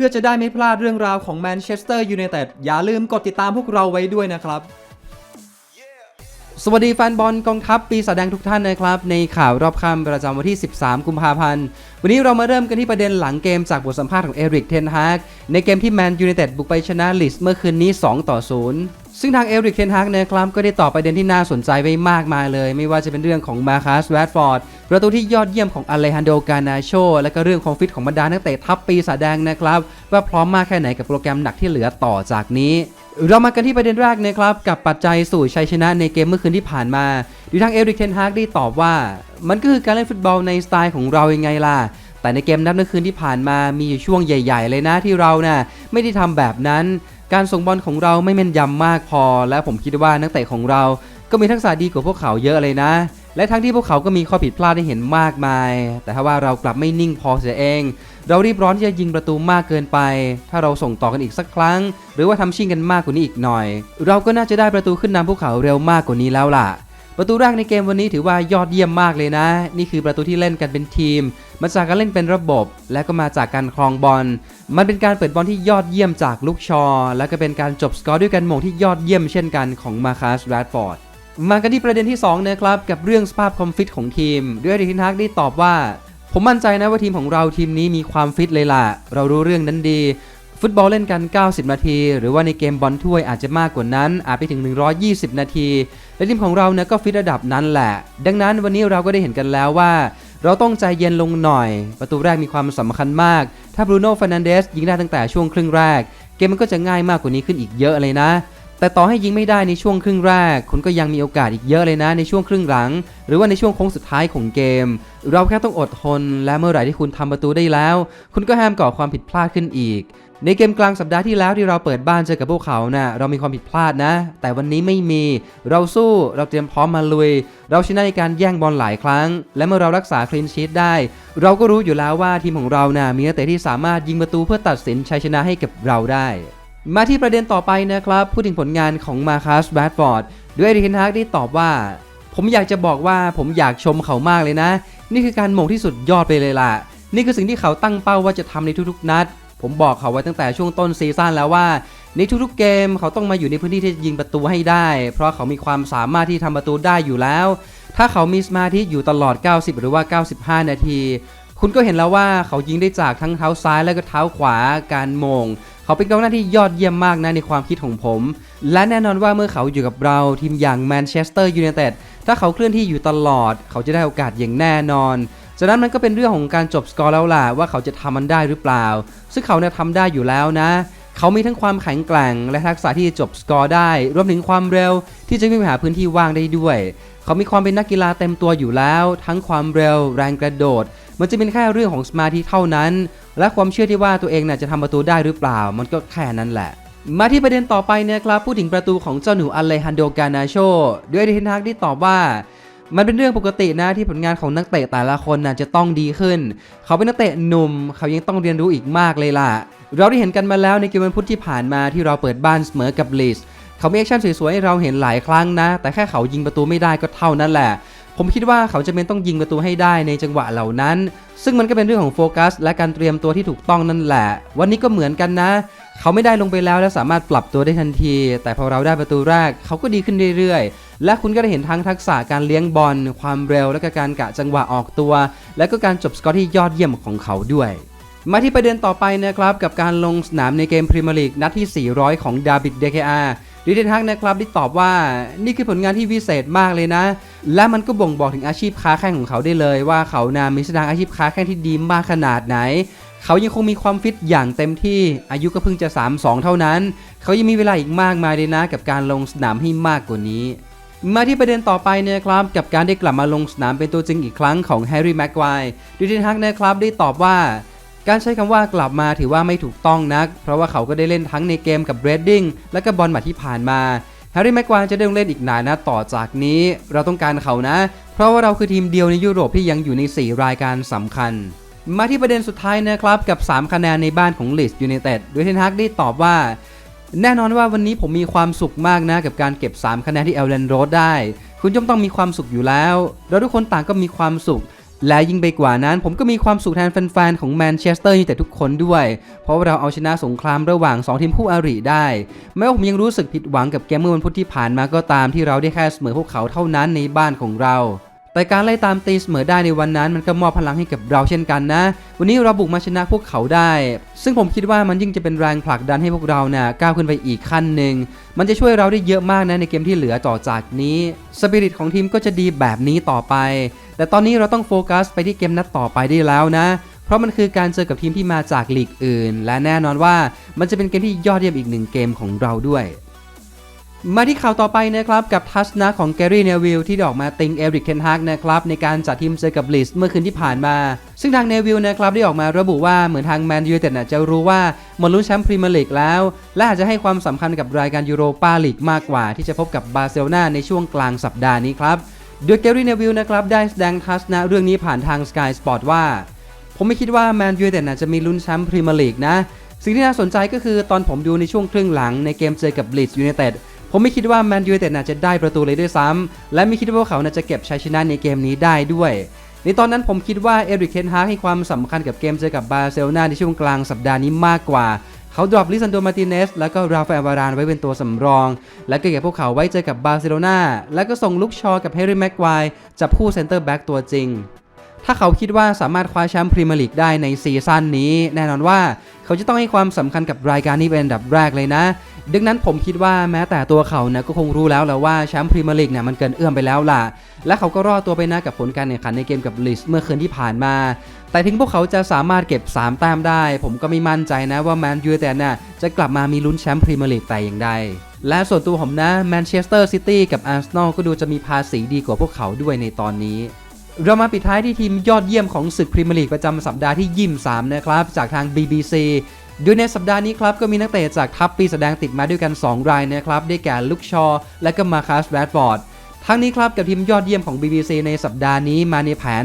พื่อจะได้ไม่พลาดเรื่องราวของแมนเชสเตอร์ยูไนเต็ดอย่าลืมกดติดตามพวกเราไว้ด้วยนะครับ สวัสดีแฟนบอลกองทัพปีศาจแดงทุกท่านนะครับ ในข่าวรอบค่ำประจำวันที่ 13 กุมภาพันธ์ วันนี้เรามาเริ่มกันที่ประเด็นหลังเกมจากบทสัมภาษณ์ของเอริกเทนฮากในเกมที่แมนยูไนเต็ดบุกไปชนะลิสเมื่อคืนนี้ 2 ต่อ 0 ซึ่งทางเอริกเทนฮากนะครับก็ได้ตอบประเด็นที่น่าสนใจไว้มากมายเลย ไม่ว่าจะเป็นเรื่องของมาคัสแวดฟอร์ดประตูที่ยอดเยี่ยมของอเลฮันโดกานาโช และก็เรื่องของฟิตของบรรดานักเตะทัพปีศาจแดงนะครับ ว่าพร้อมมากแค่ไหนกับโปรแกรมหนักที่เหลือต่อจากนี้ เรามากันที่ประเด็นแรกนะครับ กับปัจจัยสู่ชัยชนะในเกมเมื่อคืนที่ผ่านมาดูทางเอริกเทนฮากได้ตอบว่า มันก็คือการเล่นฟุตบอลในสไตล์ของเรายังไงล่ะแต่ในเกมนัดเมื่อคืนที่ผ่านมามีอยู่ช่วงใหญ่ ๆ เลยนะที่เราน่ะไม่ได้ทำแบบนั้น การส่งบอลของเราไม่แม่นยำมากพอ และผมคิดว่านักเตะของเราก็มีทักษะดีกว่าพวกเขาเยอะเลยนะ และทั้งที่พวกเขาก็มีข้อผิดพลาดให้เห็นมากมาย แต่ถ้าว่าเรากลับไม่นิ่งพอเสียเอง เรารีบร้อนที่จะยิงประตูมากเกินไป ถ้าเราส่งต่อกันอีกสักครั้ง หรือว่าทำชิ่งกันมากกว่านี้อีกหน่อย เราก็น่าจะได้ประตูขึ้นนำพวกเขาเร็วมากกว่านี้แล้วล่ะ ประตูแรกในเกมวันนี้ถือว่ายอดเยี่ยมมากเลยนะ นี่คือประตูที่เล่นกันเป็นทีม มาจากการเล่นเป็นระบบ และก็มาจากการครองบอล มันเป็นการเปิดบอลที่ยอดเยี่ยมจากลูกชอ และก็เป็นการจบสกอร์ด้วยการหม่งที่ยอดเยี่ยมเช่นกันของมาคัสแรดฟอร์ดมากันที่ประเด็นที่2นะครับกับเรื่องสภาพความฟิตของทีม ด้วยอดีตทินทักได้ตอบว่า ผมมั่นใจนะว่าทีมของเราทีมนี้มีความฟิตเลยล่ะ เรารู้เรื่องนั้นดี ฟุตบอลเล่นกัน 90 นาที หรือว่าในเกมบอลถ้วยอาจจะมากกว่านั้น อาจไปถึง 120 นาที และทีมของเราเนี่ยก็ฟิตระดับนั้นแหละ ดังนั้นวันนี้เราก็ได้เห็นกันแล้วว่า เราต้องใจเย็นลงหน่อย ประตูแรกมีความสำคัญมาก ถ้าบรูโน่ฟานันเดสยิงได้ตั้งแต่ช่วงครึ่งแรก เกมมันก็จะง่ายมากกว่านี้ขึ้นอีกเยอะเลยนะ แต่ต่อให้ยิงไม่ได้ในช่วงครึ่งแรก คุณก็ยังมีโอกาสอีกเยอะเลยนะในช่วงครึ่งหลัง หรือว่าในช่วงโค้งสุดท้ายของเกม เราแค่ต้องอดทน และเมื่อไหร่ที่คุณทำประตูได้แล้ว คุณก็ห้ามก่อความผิดพลาดขึ้นอีก ในเกมกลางสัปดาห์ที่แล้วที่เราเปิดบ้านเจอกับพวกเขานะ่ะเรามีความผิดพลาดนะ แต่วันนี้ไม่มี เราสู้เราเตรียมพร้อมมาลุย เราชนะในการแย่งบอลหลายครั้ง และเมื่อเรารักษาคลีนชีตได้ เราก็รู้อยู่แล้วว่าทีมของเรานะ่ะมีนักเตะที่สามารถยิงประตูเพื่อตัดสินชัยชนะให้กับเราได้ มาที่ประเด็นต่อไปนะครับ พูดถึงผลงานของมาคัสแบดฟอร์ดด้วยเอริเทนฮากได้ตอบว่า ผมอยากจะบอกว่าผมอยากชมเขามากเลยนะ นี่คือการหม่งที่สุดยอดไปเลยล่ะ นี่คือสิ่งที่เขาตั้งเป้าว่าจะทำในทุกๆนัด ผมบอกเขาไว้ตั้งแต่ช่วงต้นซีซั่นแล้วว่า ในทุกๆเกมเขาต้องมาอยู่ในพื้นที่ที่ยิงประตูให้ได้ เพราะเขามีความสามารถที่ทำประตูได้อยู่แล้ว ถ้าเขามีสมาธิอยู่ตลอด 90 หรือว่า 95 นาที คุณก็เห็นแล้วว่าเขายิงได้จากทั้งเท้าซ้ายและก็เท้าขวาการมง เขาเป็นกองหน้าที่ยอดเยี่ยมมากนะในความคิดของผม และแน่นอนว่าเมื่อเขาอยู่กับเราทีมอย่างแมนเชสเตอร์ยูไนเต็ดถ้าเขาเคลื่อนที่อยู่ตลอด เขาจะได้โอกาสอย่างแน่นอนจากนั้นมันก็เป็นเรื่องของการจบสกอร์แล้วล่ะว่าเขาจะทำมันได้หรือเปล่า ซึ่งเขาเนี่ยทำได้อยู่แล้วนะ เขามีทั้งความแข็งแกร่ง และทักษะที่จะจบสกอร์ได้ รวมถึงความเร็วที่จะวิ่งไปหาพื้นที่ว่างได้ด้วย เขามีความเป็นนักกีฬาเต็มตัวอยู่แล้ว ทั้งความเร็ว แรงกระโดด มันจะเป็นแค่เรื่องของสมาธิเท่านั้น และความเชื่อที่ว่าตัวเองน่ะจะทำประตูได้หรือเปล่า มันก็แค่นั้นแหละ มาที่ประเด็นต่อไปนะครับพูดถึงประตูของเจ้าหนูอเลฮันโดกานาโชด้วยเดนทักที่ตอบว่ามันเป็นเรื่องปกตินะที่ผลงานของนักเตะแต่ละคนน่ะจะต้องดีขึ้น เขาเป็นนักเตะหนุ่ม เขายังต้องเรียนรู้อีกมากเลยล่ะ เราได้เห็นกันมาแล้วในเกมวันพุธที่ผ่านมาที่เราเปิดบ้านเสมอกับลีส เขามีแอคชั่นสวยๆให้เราเห็นหลายครั้งนะ แต่แค่เขายิงประตูไม่ได้ก็เท่านั้นแหละ ผมคิดว่าเขาจะเป็นต้องยิงประตูให้ได้ในจังหวะเหล่านั้น ซึ่งมันก็เป็นเรื่องของโฟกัส และการเตรียมตัวที่ถูกต้องนั่นแหละ วันนี้ก็เหมือนกันนะ เขาไม่ได้ลงไปแล้วและสามารถปรับตัวได้ทันที แต่พอเราได้ประตูแรก เขาก็ดีขึ้นเรื่อยๆ และคุณก็ได้เห็นทั้งทักษะการเลี้ยงบอล ความเร็ว และก็การกะจังหวะออกตัว และก็การจบสกอร์ที่ยอดเยี่ยมของเขาด้วยมาที่ประเด็นต่อไปนะครับ กับการลงสนามในเกมพรีเมียร์ลีกนัดที่ 400 ของดาบิดเดเคอา ดิเดนฮักนะครับได้ตอบว่านี่คือผลงานที่วิเศษมากเลยนะ และมันก็บ่งบอกถึงอาชีพค้าแข่งของเขาได้เลยว่าเขานามีเส้นทางอาชีพค้าแข่งที่ดีมากขนาดไหน เขายังคงมีความฟิตอย่างเต็มที่อายุก็เพิ่งจะ 3-2 เท่านั้น เขายังมีเวลาอีกมากมายเลยนะ กับการลงสนามให้มากกว่านี้มาที่ประเด็นต่อไปนะครับกับการได้กลับมาลงสนามเป็นตัวจริงอีกครั้งของแฮร์รี่แม็กควายดิเดนฮักนะครับได้ตอบว่า การใช้คำว่ากลับมาถือว่าไม่ถูกต้องนัก เพราะว่าเขาก็ได้เล่นทั้งในเกมกับเรดดิ้งและก็บอลหมัดที่ผ่านมาแฮร์รี่แม็กควายจะได้ลงเล่นอีกนานนะต่อจากนี้ เราต้องการเขานะ เพราะว่าเราคือทีมเดียวในยุโรปที่ยังอยู่ใน 4 รายการสำคัญ มาที่ประเด็นสุดท้ายนะครับกับ 3 คะแนนในบ้านของลิสยูไนเต็ดโดยเทนฮักได้ตอบว่า แน่นอนว่าวันนี้ผมมีความสุขมากนะกับการเก็บ 3 คะแนนที่เอลเลนโรดได้ คุณย่อมต้องมีความสุขอยู่แล้ว เราทุกคนต่างก็มีความสุข และยิ่งไปกว่านั้น ผมก็มีความสุขแทนแฟนๆ ของแมนเชสเตอร์ยูไนเต็ดทุกคนด้วย เพราะาเราเอาชนะสงครามระหว่าง 2 ทีมคู่อาริได้ แม้ว่าผมยังรู้สึกผิดหวังกับเกมเมื่อวันพุธที่ผ่านมาก็ตามที่เราได้แค่เสมอพวกเขาเท่านั้นในบ้านของเรา แต่การไล่ตามตีเสมอได้ในวันนั้นมันก็มอบพลังให้กับเราเช่นกันนะ วันนี้เราบุกมาชนะพวกเขาได้ ซึ่งผมคิดว่ามันยิ่งจะเป็นแรงผลักดันให้พวกเรานี่ยก้าวขึ้นไปอีกขั้นหนึ่ง มันจะช่วยเราได้เยอะมากนะในเกมที่เหลือต่อจากนี้สปิริตของทีมก็จะดีแบบนี้ต่อไป แต่ตอนนี้เราต้องโฟกัสไปที่เกมนัดต่อไปได้แล้วนะเพราะมันคือการเจอกับทีมที่มาจากลีกอื่น และแน่นอนว่ามันจะเป็นเกมที่ยอดเยี่ยมอีกหนึ่งเกมของเราด้วย มาที่ข่าวต่อไปนะครับกับทัศนะของแกรี่เนวิลที่ดออกมาติงเอริกเคนฮากนะครับในการจัดทีมเจอกับลิสเมื่อคืนที่ผ่านมา ซึ่งทางเนวิลนะครับได้ออกมาระบุว่าเหมือนทางแมนยูเต็ดน่ะจะรู้ว่าหมดลุ้นแชมป์พรีเมียร์ลีกแล้ว และอาจจะให้ความสำคัญกับรายการยูโรปาลีกมากกว่า ที่จะพบกับบาร์เซโลนาในช่วงกลางสัปดาห์นี้ครับโดยแกรี่เนวิลนะครับได้แสดงทัศนะเรื่องนี้ผ่านทาง Sky Sport ว่า ผมไม่คิดว่าแมนยูเต็ดน่ะจะมีลุ้นแชมป์พรีเมียร์ลีกนะสิ่งที่น่าสนใจก็คือตอนผมดูในช่วงครึ่งหลังในเกมเจอกับลีดยูไนเต็ด ผมไม่คิดว่าแมนยูไนเต็ดน่ะจะได้ประตูเลยด้วยซ้ำและไม่คิดว่าเขาน่ะจะเก็บชัยชนะในเกมนี้ได้ด้วยในตอนนั้นผมคิดว่าเอริกเคนฮากให้ความสำคัญกับเกมเจอกับบาร์เซโลนาในช่วงกลางสัปดาห์นี้มากกว่า เขาดรอปลิซันโดมาติเนสแล้วก็ราฟาเอลวารานไว้เป็นตัวสำรอง และก็เก็บพวกเขาไว้เจอกับบาร์เซโลนาแล้วก็ส่งลุกชอกับเฮร์รี่แม็กควจับคู่เซนเตอร์แบ็กตัวจริง ถ้าเขาคิดว่าสามารถคว้าแชมป์พรีเมียร์ลีกได้ในซีซั่นนี้ แน่นอนว่าเขาจะต้องให้ความสำคัญกับรายการนี้เป็นอันดับแรกเลยนะ ดังนั้นผมคิดว่าแม้แต่ตัวเขานะก็คงรู้แล้วและว่าแชมป์พรีเมียร์ลีกเนี่ยมันเกินเอื้อมไปแล้วล่ะ และเขาก็รอดตัวไปนะกับผลการแข่งขันในเกมกับลิสเมื่อคืนที่ผ่านมา แต่ถึงพวกเขาจะสามารถเก็บ 3 แต้มได้ ผมก็ไม่มั่นใจนะว่าแมนยูไนเต็ดน่ะจะกลับมามีลุ้นแชมป์พรีเมียร์ลีกแต่อย่างใดและส่วนตัวผมนะแมนเชสเตอร์ซิตี้กับอาร์เซนอลก็ดูจะมีภาษีดีกว่าพวกเขาด้วยในตอนนี้เรามาปิดท้ายที่ทีมยอดเยี่ยมของศึกพรีเมียร์ลีกประจำสัปดาห์ที่ 23 นะครับ จากทาง BBC โดยในสัปดาห์นี้ครับก็มีนักเตะจากทัพปีแสดงติดมาด้วยกัน 2 รายนะครับได้แก่ลุคชอ และก็มาคัสแรดฟอร์ดทั้งนี้ครับกับทีมยอดเยี่ยมของ BBC ในสัปดาห์นี้มาในแผน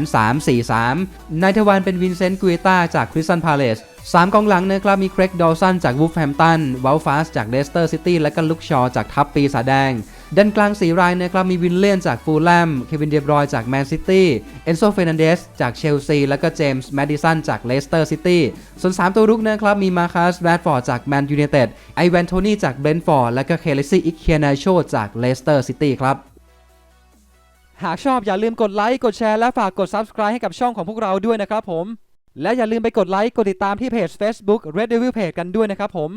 3-4-3 นายทวารเป็นวินเซนต์กุเอต้าจากคริสตันพาเลสสามกองหลังนะครับมีเครกดอลสันจากวูฟแฮมตัน วอลฟาสจากเลสเตอร์ซิตี้และก็ลุคชอจากทัพปีศาแดง ด้านกลางสีรายนะครับมีวินเลียนจากฟูลแลม เควินเดบรอยจากแมนซิตี้ เอนโซเฟนันเดสจากเชลซี และก็เจมส์แมดดิสันจากเลสเตอร์ซิตี้ ส่วน 3 ตัวรุกนะครับมีมาคัสแรดฟอร์ดจากแมนยูไนเต็ด ไอแวนโทนี่จากเบรนท์ฟอร์ด และก็เคเลซี่อิกเคียนาโชจากเลสเตอร์ซิตี้ครับหากชอบอย่าลืมกดไลค์ กดแชร์ และฝากกด Subscribe ให้กับช่องของพวกเราด้วยนะครับผม และอย่าลืมไปกดไลค์ กดติดตามที่เพจ Facebook Red Devil Page กันด้วยนะครับผม